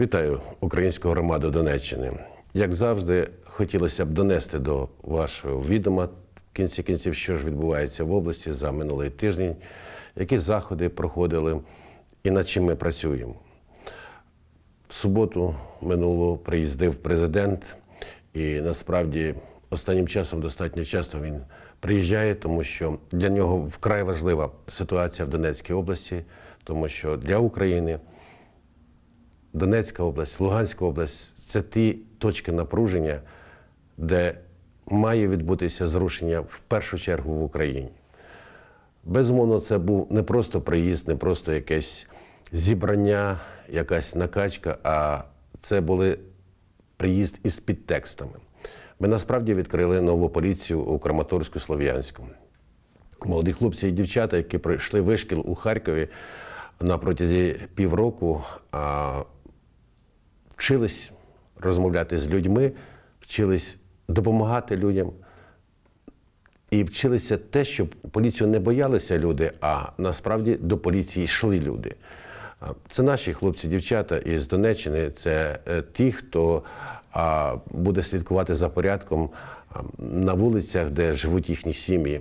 Вітаю українську громаду Донеччини. Як завжди, хотілося б донести до вашого відома в кінці кінців, що ж відбувається в області за минулий тиждень, які заходи проходили і над чим ми працюємо. В суботу минулу приїздив президент, і насправді останнім часом достатньо часто він приїжджає, тому що для нього вкрай важлива ситуація в Донецькій області, тому що для України Донецька область, Луганська область це ті точки напруження, де має відбутися зрушення в першу чергу в Україні. Безумовно, це був не просто приїзд, не просто якесь зібрання, якась накачка, а це були приїзд із підтекстами. Ми насправді відкрили нову поліцію у Краматорську Слов'янську. Молоді хлопці і дівчата, які пройшли вишкіл у Харкові на протязі півроку, вчились розмовляти з людьми, вчились допомагати людям. І вчилися те, щоб поліцію не боялися люди, а насправді до поліції йшли люди. Це наші хлопці, дівчата із Донеччини, це е, ті, хто буде слідкувати за порядком на вулицях, де живуть їхні сім'ї.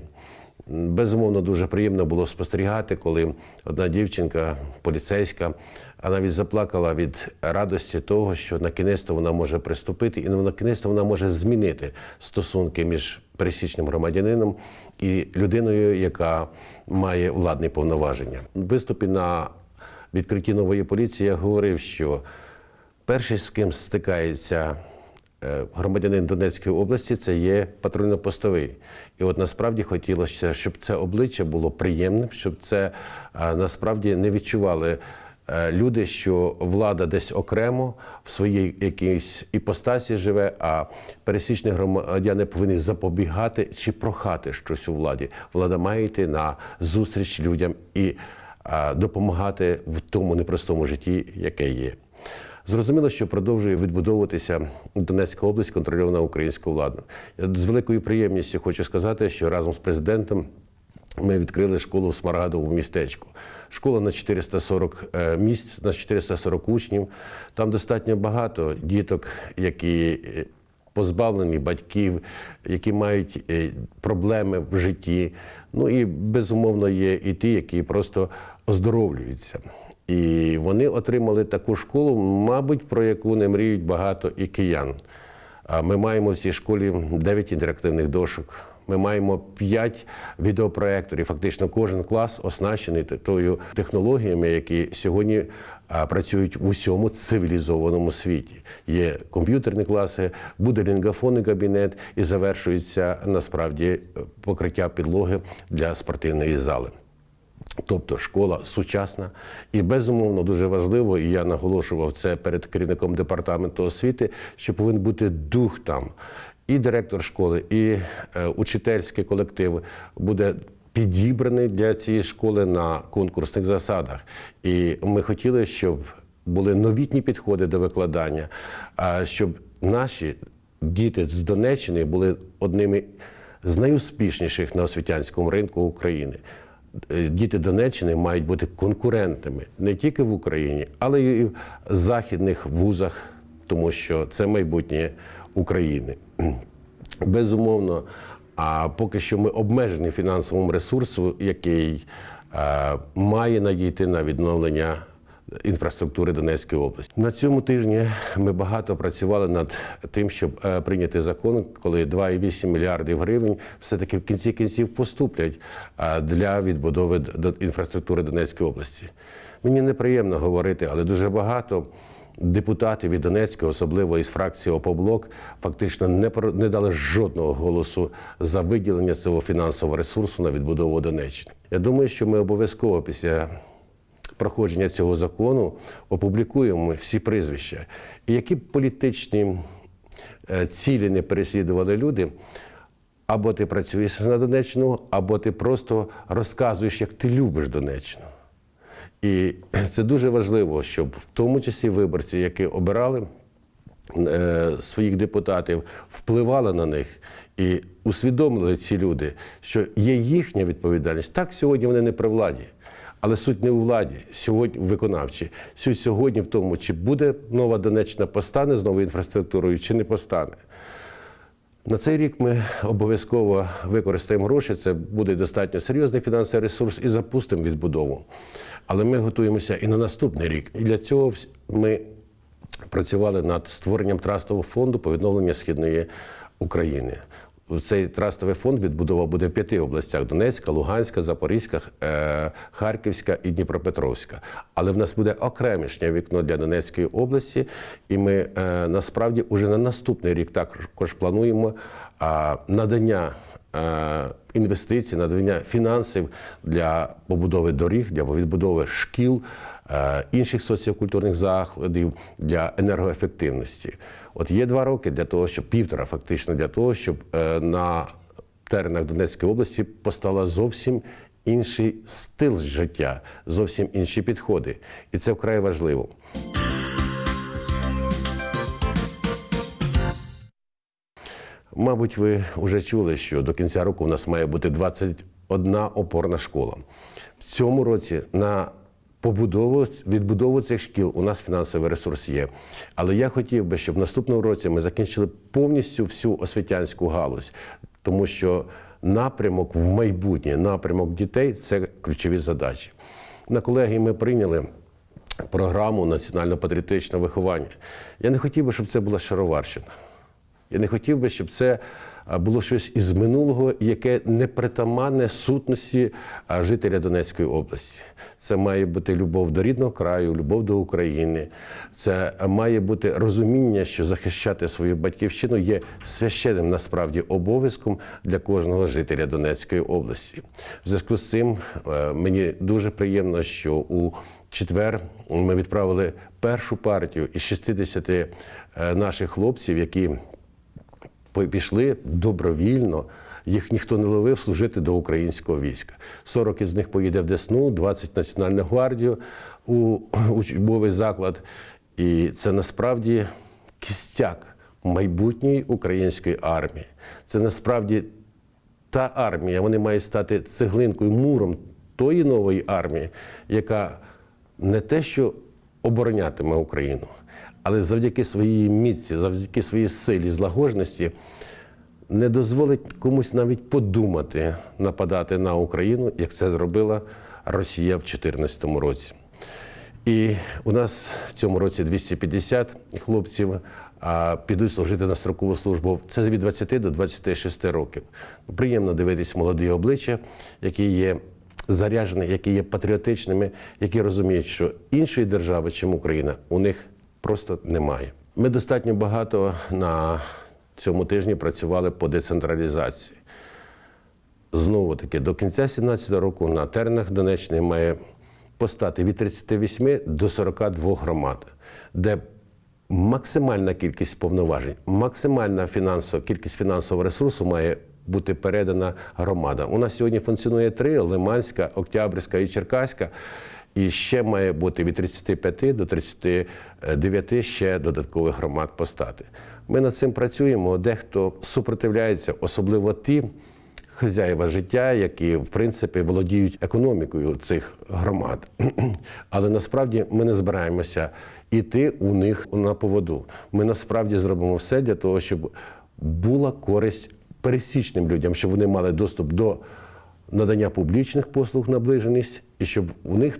Безумовно, дуже приємно було спостерігати, коли одна дівчинка, поліцейська, а навіть заплакала від радості того, що на кінець вона може приступити, і на кінець вона може змінити стосунки між пересічним громадянином і людиною, яка має владні повноваження. У виступі на відкритті нової поліції я говорив, що перший, з ким стикається громадянин Донецької області, це є патрульно-постовий. І от насправді хотілося, щоб це обличчя було приємним, щоб це е, насправді не відчували е, люди, що влада десь окремо в своїй якійсь іпостасі живе, а пересічні громадяни повинні запобігати чи прохати щось у владі. Влада має йти на зустріч людям і е, допомагати в тому непростому житті, яке є. Зрозуміло, що продовжує відбудовуватися Донецька область, контрольована українською владою. З великою приємністю хочу сказати, що разом з президентом ми відкрили школу в Смарагдовому містечку. Школа на 440 е, місць, на 440 учнів. Там достатньо багато діток, які е, позбавлені батьків, які мають е, проблеми в житті. Ну і безумовно є і ті, які просто оздоровлюються. І вони отримали таку школу, мабуть, про яку не мріють багато і киян. Ми маємо в цій школі 9 інтерактивних дошок. Ми маємо 5 відеопроекторів. Фактично, кожен клас оснащений тою технологіями, які сьогодні працюють в усьому цивілізованому світі. Є комп'ютерні класи, буде лінгафонний кабінет і завершується насправді покриття підлоги для спортивної зали. Тобто школа сучасна і безумовно дуже важливо, і я наголошував це перед керівником департаменту освіти, що повинен бути дух там. І директор школи, і е, учительський колектив буде підібраний для цієї школи на конкурсних засадах. І ми хотіли, щоб були новітні підходи до викладання, щоб наші діти з Донеччини були одними з найуспішніших на освітянському ринку України. Е, Діти Донеччини мають бути конкурентами не тільки в Україні, але й в західних вузах, тому що це майбутнє України. Безумовно, а поки що ми обмежені фінансовим ресурсом, який е, має надійти на відновлення інфраструктури Донецької області. На цьому тижні ми багато працювали над тим, щоб е, прийняти закон, коли 2,8 мільярдів гривень все-таки в кінці кінців поступлять е, для відбудови до- інфраструктури Донецької області. Мені неприємно говорити, але дуже багато депутатів від Донецької, особливо із фракції ОПОБЛОК, фактично не, не дали жодного голосу за виділення цього фінансового ресурсу на відбудову Донеччини. Я думаю, що ми обов'язково після проходження цього закону опублікуємо всі прізвища. І які б політичні е, цілі не переслідували люди, або ти працюєш на Донеччину, або ти просто розказуєш, як ти любиш Донеччину. І це дуже важливо, щоб в тому числі виборці, які обирали е, своїх депутатів, впливали на них і усвідомили ці люди, що є їхня відповідальність. Так, сьогодні вони не при владі. Але суть не у владі, сьогодні в виконавчій. Суть сьогодні в тому, чи буде нова Донеччина постане з новою інфраструктурою, чи не постане. На цей рік ми обов'язково використаємо гроші. Це буде достатньо серйозний фінансовий ресурс і запустимо відбудову. Але ми готуємося і на наступний рік. І для цього ми працювали над створенням трастового фонду по відновленню східної України. Цей трастовий фонд відбудова буде в п'яти областях: Донецька, Луганська, Запорізька, е, Харківська і Дніпропетровська. Але в нас буде окремішнє вікно для Донецької області, і ми е, насправді вже на наступний рік також плануємо надання е, інвестицій, надання фінансів для побудови доріг, для відбудови шкіл, інших соціокультурних закладів для енергоефективності. От є два роки для того, щоб півтора фактично для того, щоб е, на теренах Донецької області постала зовсім інший стиль життя, зовсім інші підходи. І це вкрай важливо. Мабуть, ви вже чули, що до кінця року у нас має бути 21 опорна школа. В цьому році на побудову, відбудову цих шкіл у нас фінансовий ресурс є. Але я хотів би, щоб в наступному році ми закінчили повністю всю освітянську галузь, тому що напрямок в майбутнє, напрямок дітей це ключові задачі. На колегії ми прийняли програму національно-патріотичного виховання. Я не хотів би, щоб це була шароварщина. Я не хотів би, щоб це було щось із минулого, яке не притаманне сутності жителя Донецької області. Це має бути любов до рідного краю, любов до України. Це має бути розуміння, що захищати свою батьківщину є священним насправді обов'язком для кожного жителя Донецької області. В зв'язку з цим е, мені дуже приємно, що у четвер ми відправили першу партію із 60 е, наших хлопців, які пішли добровільно. Їх ніхто не ловив служити до українського війська. 40 із них поїде в Десну, 20 в Національну гвардію у учбовий заклад. І це насправді кістяк майбутньої української армії. Це насправді та армія, вони мають стати цеглинкою, муром тої нової армії, яка не те, що оборонятиме Україну, але завдяки своїй міці, завдяки своїй силі, злагожності не дозволить комусь навіть подумати нападати на Україну, як це зробила Росія в 2014 році. І у нас в цьому році 250 хлопців підуть служити на строкову службу. Це від 20 до 26 років. Приємно дивитись молоді обличчя, які є заряджені, які є патріотичними, які розуміють, що іншої держави, чим Україна, у них просто немає. Ми достатньо багато на цьому тижні працювали по децентралізації. Знову таки, до кінця 2017 року на теренах Донеччини має постати від 38 до 42 громад, де максимальна кількість повноважень, максимальна фінансова кількість фінансового ресурсу має бути передана громадам. У нас сьогодні функціонує три: Лиманська, Октябрьська і Черкаська. І ще має бути від 35 до 39 ще додаткових громад постати. Ми над цим працюємо. Дехто супротивляється, особливо ті хазяїва життя, які в принципі володіють економікою цих громад. Але насправді ми не збираємося іти у них на поводу. Ми насправді зробимо все для того, щоб була користь пересічним людям, щоб вони мали доступ до надання публічних послуг наближеність, і щоб у них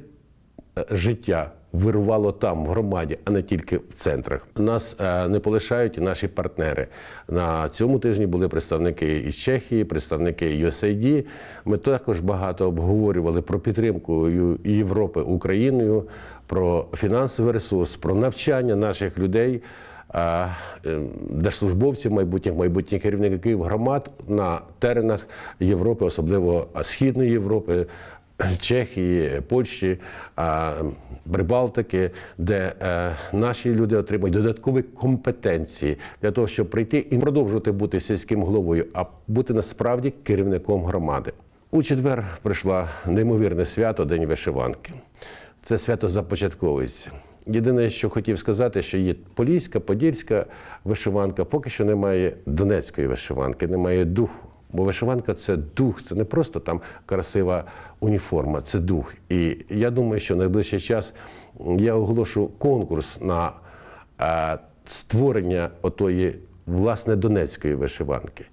життя вирувало там, в громаді, а не тільки в центрах. Нас е, не полишають наші партнери. На цьому тижні були представники із Чехії, представники USAID. Ми також багато обговорювали про підтримку Європи Україною, про фінансовий ресурс, про навчання наших людей. а, е, Держслужбовців, майбутніх майбутніх керівників громад на теренах Європи, особливо Східної Європи, Чехії, Польщі, Прибалтики, де е, наші люди отримують додаткові компетенції для того, щоб прийти і продовжувати бути сільським головою, а бути насправді керівником громади. У четвер прийшла неймовірне свято День вишиванки. Це свято започатковується. Єдине, що хотів сказати, що є поліська, подільська вишиванка, поки що немає донецької вишиванки, немає духу Бо вишиванка це дух, це не просто там красива уніформа, це дух. І я думаю, що найближчий час я оголошу конкурс на е, створення отої власне донецької вишиванки.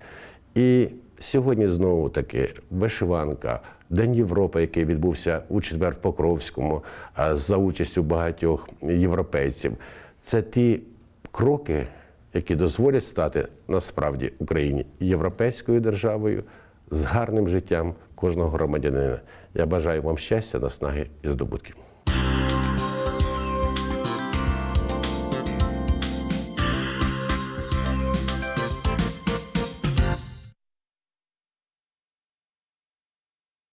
І сьогодні знову таки вишиванка, День Європи, який відбувся у четвер в Покровському а, за участю багатьох європейців. Це ті кроки, які дозволять стати насправді Україні європейською державою з гарним життям кожного громадянина. Я бажаю вам щастя, наснаги і здобутків.